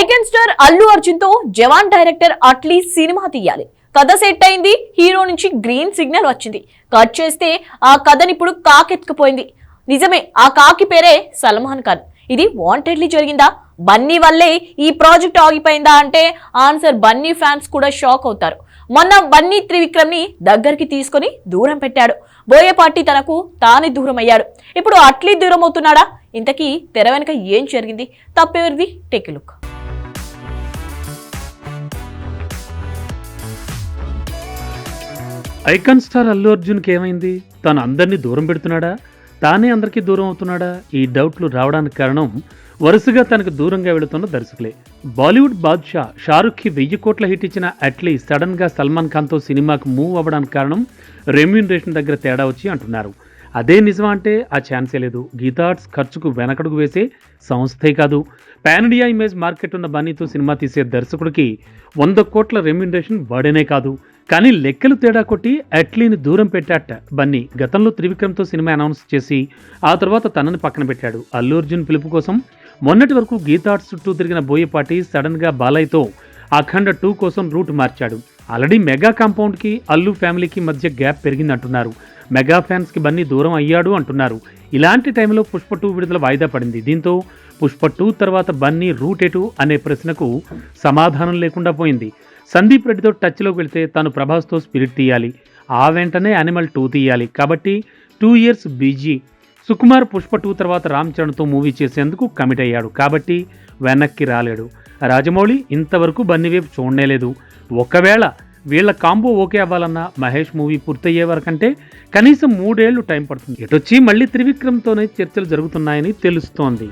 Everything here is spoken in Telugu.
ఐకెన్ స్టార్ అల్లు అర్జున్తో జవాన్ డైరెక్టర్ అట్లీ సినిమా తీయాలి. కథ సెట్ అయింది హీరో నుంచి గ్రీన్ సిగ్నల్ వచ్చింది. కట్ చేస్తే ఆ కథని ఇప్పుడు కాకెత్తుకుపోయింది. నిజమే ఆ కాకి పేరే సల్మాన్ ఖాన్. ఇది వాంటెడ్లీ జరిగిందా? బన్నీ వల్లే ఈ ప్రాజెక్ట్ ఆగిపోయిందా అంటే ఆన్సర్ బన్నీ ఫ్యాన్స్ కూడా షాక్ అవుతారు. మొన్న బన్నీ త్రివిక్రమ్ని దగ్గరికి తీసుకొని దూరం పెట్టాడు. బోయపాటి తనకు తానే దూరం అయ్యాడు ఇప్పుడు అట్లీ దూరం అవుతున్నాడా? ఇంతకీ తెర వెనుక ఏం జరిగింది? తప్పెవరిది take look. Icon star Allu అర్జున్కి ఏమైంది? తాను అందరినీ దూరం పెడుతున్నాడా? తానే అందరికీ దూరం అవుతున్నాడా? ఈ డౌట్లు రావడానికి కారణం వరుసగా తనకు దూరంగా వెళుతున్న దర్శకులే. బాలీవుడ్ బాద్షా షారుఖ్కి వెయ్యి కోట్ల హిట్ ఇచ్చిన అట్లీ సడన్గా సల్మాన్ ఖాన్తో సినిమాకు మూవ్ అవ్వడానికి కారణం రెమ్యూనరేషన్ దగ్గర తేడా వచ్చి అంటున్నారు. అదే నిజమా అంటే ఆ ఛాన్సే లేదు. గీతార్ట్స్ ఖర్చుకు వెనకడుగు వేసే సంస్థే కాదు. పాన్ ఇండియా ఇమేజ్ మార్కెట్ ఉన్న బన్నీతో సినిమా తీసే దర్శకుడికి వంద కోట్ల రెమ్యూనరేషన్ వాడేనే కాదు. కానీ లెక్కలు తేడా కొట్టి అట్లీని దూరం పెట్టాట బన్నీ. గతంలో త్రివిక్రమ్తో సినిమా అనౌన్స్ చేసి ఆ తర్వాత తనని పక్కన పెట్టాడు. అల్లు అర్జున్ పిలుపు కోసం మొన్నటి వరకు గీతార్ట్స్ చుట్టూ తిరిగిన బోయపాటి సడన్గా బాలయ్యతో అఖండ టూ కోసం రూట్ మార్చాడు. ఆల్రెడీ మెగా కాంపౌండ్కి అల్లు ఫ్యామిలీకి మధ్య గ్యాప్ పెరిగిందంటున్నారు. మెగా ఫ్యాన్స్కి బన్నీ దూరం అయ్యాడు అంటున్నారు. ఇలాంటి టైంలో పుష్ప టూ విడుదల వాయిదా పడింది. దీంతో పుష్ప టూ తర్వాత బన్నీ రూట్ ఎటు అనే ప్రశ్నకు సమాధానం లేకుండా పోయింది. సందీప్ రెడ్డితో టచ్లోకి వెళితే తాను ప్రభాస్తో స్పిరిట్ తీయాలి. ఆ వెంటనే యానిమల్ టూ తీయాలి. కాబట్టి two years busy. Sukumar Pushpa two తర్వాత రామ్ చరణ్తో మూవీ చేసేందుకు కమిట్ అయ్యాడు. కాబట్టి వెనక్కి రాలేడు. రాజమౌళి ఇంతవరకు బన్నీవేపు చూడనేలేదు ఒకవేళ వీళ్ళ కాంబో ఓకే అవ్వాలన్నా మహేష్ మూవీ పూర్తయ్యే వరకంటే కనీసం మూడేళ్ళు టైం పడుతుంది. ఎటొచ్చి మళ్ళీ త్రివిక్రమ్తోనే చర్చలు జరుగుతున్నాయని తెలుస్తోంది.